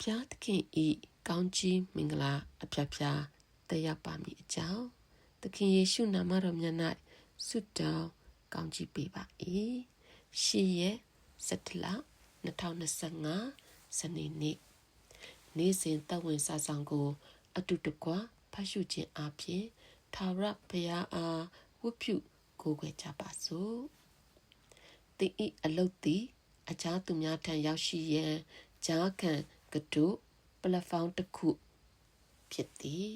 ဖျားသခင်ဤကောင်းကြီးမင်္ဂလာအပြားပြားတက်ရောက်ပါမည်အကြောင်းသခင်ယေရှုနာမတော်မြတ်၌ဆုတောင်းကောင်းကြီးပေးပါ၏ရှေးရဲ့စက်တလ2025စနေနေ့နေ့စဉ်တဝင်စာဆောင်ကို အတူတကွဖတ်ရှုခြင်းအပြင်သာရဘုရားအားဝတ်ပြုကိုးကွယ်ကြပါစို့တိဤအလုတ်သည်အခြားသူများထံရောက်ရှိရန်ဂျားခံ ကတုပလက်ဖောင်းတစ်ခုဖြစ်သည်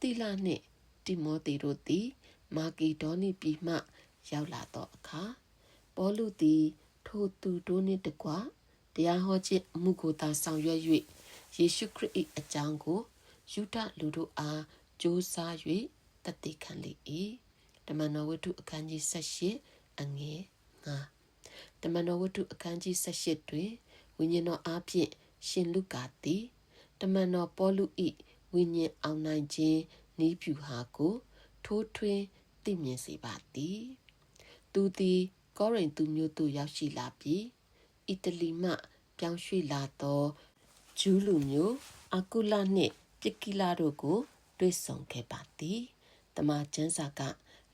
တိလနှင့်တိမောသေတို့သည်မာကီဒေါနိပြည်မှ ရောက်လာသောအခါပေါလုသည်ထိုသူတို့နှင့်တကွတရားဟောခြင်းအမှုကိုသာဆောင်ရွက်၍ယေရှုခရစ်၏အကြောင်းကိုယူဒလူတို့အားကြိုးစား၍တည်တည်ခံလေ၏တမန်တော်ဝတ္ထုအခန်းကြီး78အငယ်9တမန်တော်ဝတ္ထုအခန်းကြီး78တွင်ဝိညာဉ်တော်အားဖြင့် ရှင်လုကာသည်တမန်တော်ပေါလု၏ဝိညာဉ်အောင်နိုင်ခြင်းဤဖြူဟာကိုထိုးထွင်းသိမြင်စေပါသည်သူသည်ကောရိန္သုမြို့သို့ရောက်ရှိလာပြီးအီတလီမှ ပြောင်းရွှေ့လာသောဂျူးလူမျိုးအာကုလနှင့်ပစ်ကီလာတို့ကိုတွေ့ဆုံခဲ့ပါသည်တမန်ကျမ်းစာက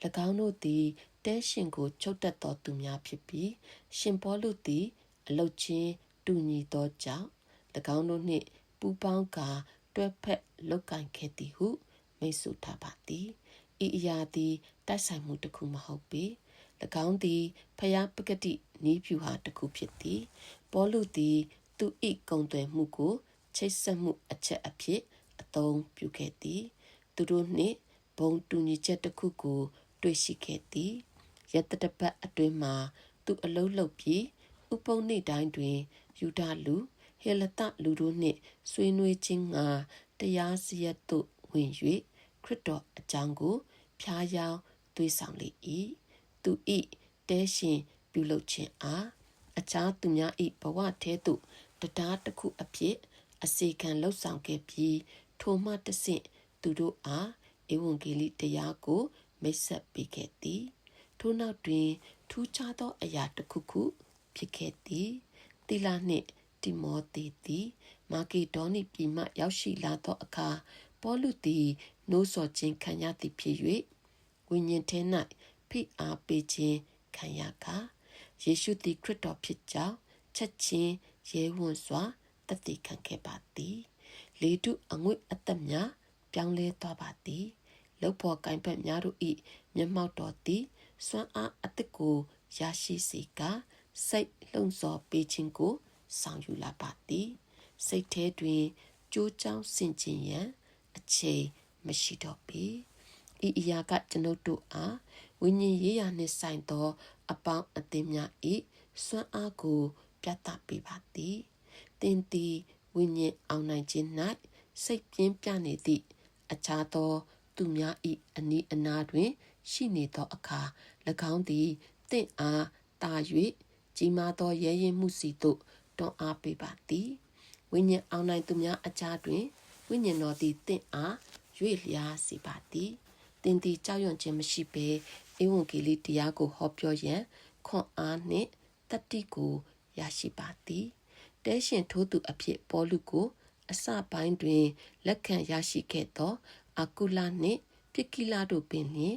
၎င်းတို့သည်တဲရှင်ကိုချုပ်တက်သောသူများဖြစ်ပြီးရှင်ပေါလုသည်အလုတ်ချင်းတူညီသောကြောင့်၎ င်းတို့နှင့်ပူးပေါင်းကာတွဲဖက်လောက်ကင်ခဲ့သည်ဟု မိတ်ဆွထားပါသည်ဤအရာသည်တိုက်ဆိုင်မှုတစ်ခုမဟုတ်ပေ၎င်းသည်ဖျားပကတိနီးဖြူဟာတစ်ခုဖြစ်သည်ပေါလုသည် သူဤကုံသွယ်မှုကိုချိတ်ဆက်မှုအချက်အဖြစ်အသုံးပြုခဲ့သည် သူတို့နှင့်ဘုံတူညီချက်တစ်ခုကို တွေ့ရှိခဲ့သည်ရတတပတ်အတွင်းမှာ သူအလုံးလုံးပြီးဥပုံနေ့တိုင်းတွင်ယူဒလူ ဟေလတလူတို့နှင့်ဆွေးနွေးခြင်းငါတရားစရက်သို့ဝင်၍ခရစ်တော်အကြောင်းကိုဖျားယောင်းသွေးဆောင်လေ၏သူဤတဲရှင်ပြုလုပ်ခြင်းအားအခြားသူများဤဘဝထဲသို့တရားတစ်ခုအဖြစ်အစီခံလှုပ်ဆောင်ခဲ့ပြီးထိုမှတဆင့်သူတို့အားဧဝံဂေလိတရားကိုမိတ်ဆက်ပေးခဲ့သည်ထို့နောက်တွင်ထူးခြားသောအရာတစ်ခုခုဖြစ်ခဲ့သည်တိလနှင့် တိမောသေသည်မာကေဒေါနိပြည်မှရောက်ရှိလာသောအခါပေါလုသည်နိုးစော်ခြင်းခံရသည်ဖြစ်၍ဝိညာဉ်ထဲ၌ဖိအားပေးခြင်းခံရကာယေရှုသည်ခရစ်တော်ဖြစ်ကြောင်းချက်ချင်းရဲဝံ့စွာတည်တည်ခံခဲ့ပါသည်လေတုအငွေ့အသက်များပြောင်းလဲသွားပါသည်လုတ်ဖို့ကိုင်ဖက်များတို့၏မျက်မှောက်တော်သည်စွမ်းအားအသက်ကိုရရှိစေကာစိတ်လှုံ့ဆော်ပေးခြင်းကို ဆောင်ယူလာပါသည်စိတ်ထဲတွင်ကြိုးကြောင်းဆင်ခြင်ရန်အချိန်မရှိတော့ပေဤအရာကကျွန်ုပ်တို့အားဝိညာဉ်ရေးရာနှင့်ဆိုင်သော အပေါင်းအသင်းများ၏စွမ်းအားကို ပြသပေးပါသည်တင်သည်ဝိညာဉ်အောင်နိုင်ခြင်း၌စိတ်ပြင်းပြနေသည့်အခြားသော သူများ၏အနီးအနားတွင် ရှိနေသောအခါ၎င်းသည်တင့်အားတာ၍ကြီးမားသောရဲရင်မှုစီသို့ တွန်းအားပေးပါသည်ဝိညာဉ်အောင်နိုင်သူများအကြားတွင်ဝိညာဉ်တော်သည်တင့်အားရွေ့လျားစေပါသည်တင်သည်ကြောက်ရွံ့ခြင်းမရှိဘဲဧဝံဂေလိတရားကိုဟောပြောရန်ခွန်အားနှင့်တတိကိုရရှိပါသည်တဲရှင်ထိုးသူအဖြစ်ပေါလုကို အစပိုင်းတွင်လက်ခံရရှိခဲ့သောအာကုလနှင့်ပြကိလတို့ပင်လျင်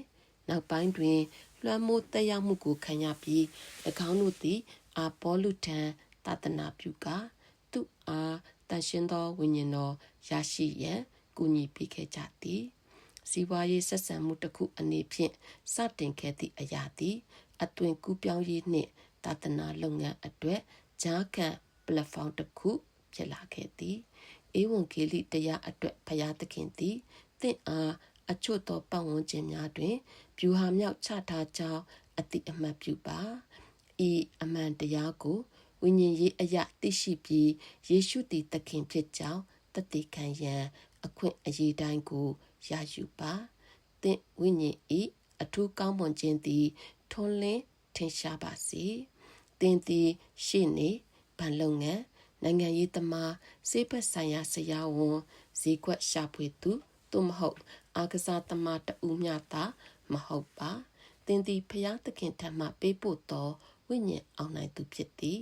နောက်ပိုင်းတွင်လွှမ်းမိုးတက်ရောက်မှုကိုခံရပြီး၎င်းတို့သည်အာပေါလုထံ သာသနာပြုကာသူအားတန်ရှင်းသောဝိညာဉ်တော်ရရှိရန်ကူညီပေးခဲ့ကြသည်စီးပွားရေးဆက်ဆံမှုတစ်ခုအနေဖြင့်စတင်ခဲ့သည့်အရာသည်အသွင်ကူးပြောင်းရေးနှင့်သာသနာလုပ်ငန်းအတွက်ဂျားခံပလက်ဖောင်းတစ်ခုဖြစ်လာခဲ့သည်ဧဝံဂေလိတရားအတွက်ဖျားသခင်သည်တင့်အားအချို့သောပတ်ဝန်းကျင်များတွင်ဗျူဟာမြောက်ချထားကြောင်းအတိအမှတ်ပြုပါဤအမှန်တရားကို ဝိညာဉ်ရေးအရာသိရှိပြီးယေရှုသည်သခင်ဖြစ်ကြောင်းတတိခံရန်အခွင့်အရေးတိုင်းကိုရယူပါသင်ဝိညာဉ်ဤအထူးကောင်းမွန်ခြင်းသည်ထွန်းလင်းထင်ရှားပါစေသင်သည်ရှေ့နေဗန်လုပ်ငန်းနိုင်ငံရေးသမားစေဘက်ဆိုင်ရာဆရာဝန်ဈေးကွက်ရှာဖွေသူသို့မဟုတ်အာကစားသမားတဦးမျှသာမဟုတ်ပါသင်သည်ဖျားသခင်ထံမှပေးပို့သောဝိညာဉ်အောင်နိုင်သူဖြစ်သည်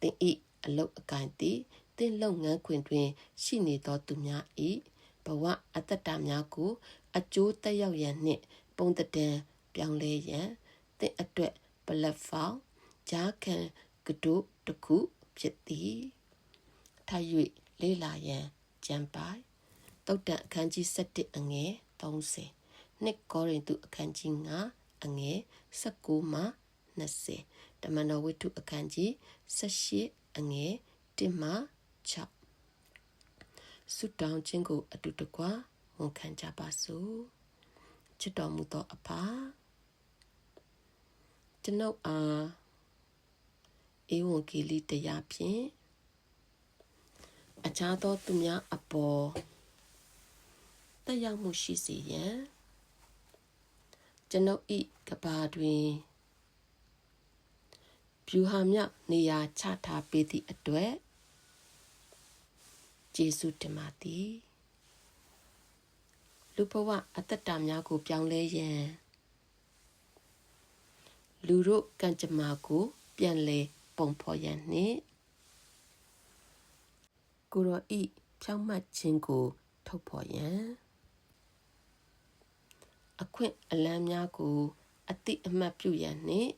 သင်ဤအလုတ်အကင်သည်သသင်လုပ်ငန်းခွင်တွင် ရှိနေသောသူများ၏ဘဝအတ္တတများကို အကျိုးတက်ရောက်ရန်နှင့် ပုံတံပြောင်းလဲရန်သင်အတွက်ပလက်ဖောင်းဂျာခံကတုတစ်ခုဖြစ်သည်ထပ်၍လေးလာရန်ကြံပိုင်တုတ်တန်အခန်းကြီး7အငယ်30နှစ်ကောရိန္သုအခန်းကြီး9အငယ်19မှ20 တမန်တော်ဝိတ္ထုအခန်းကြီး18အငယ်1မှ6ဆုတောင်းခြင်းကိုအတူတကွဝန်ခံကြပါစို့ချစ်တော်မူသောအဖကျွန်ုပ်အားဧဝံဂေလိတရားဖြင့်အခြားသောသူများအပေါ်တက်ရောက်မှုရှိစေရန်ကျွန်ုပ်ဤကဘာတွင် ဗျူဟာမြောက်နေရာချထားပေးသည့်အတွက်ကျေးဇူးတင်ပါသည်လူဘဝအတ္တတများကို ပြောင်းလဲရန်လူတို့ကံကြမ္မာကို ပြန်လဲပုံဖော်ရန်နှင့်ကိုရောဤဖြောင့်မတ်ခြင်းကို ထုတ်ဖော်ရန်အခွင့်အလမ်းများကို အတိအမှတ်ပြုရန်နှင့်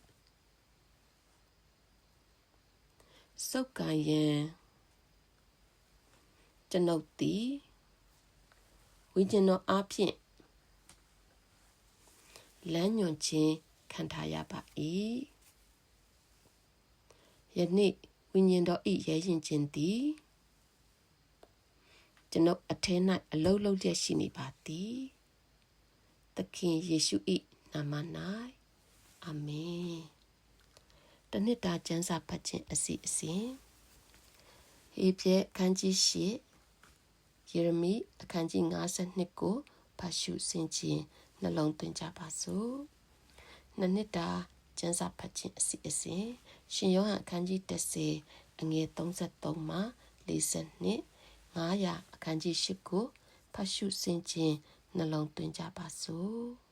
စုပ်ကန်ရန်ကျွန်ုပ်သည်ဝိညာဉ်တော်အားဖြင့်လမ်းညွှန်ခြင်းခံထားရပါ၏ယနေ့ဝိညာဉ်တော်၏ရဲရင်ခြင်းသည်ကျွန်ုပ်အထဲ၌အလုံးလုံးလျက်ရှိနေပါသည်သခင်ယေရှု၏နာမ၌အာမင် တနစ်တာကျမ်းစာဖတ်ခြင်းအစီအစဉ်ဟေပြဲအခန်းကြီး၈ယေရမိအခန်းကြီး52ကိုဖတ်ရှုဆင်ခြင်နှလုံးသွင်းကြပါစို့နှစ်နှစ်တာကျမ်းစာဖတ်ခြင်းအစီအစဉ်ရှင်ယောဟန်အခန်းကြီး30အငယ်33မှ42 900အခန်းကြီး8ကိုဖတ်ရှုဆင်ခြင်နှလုံးသွင်းကြပါစို့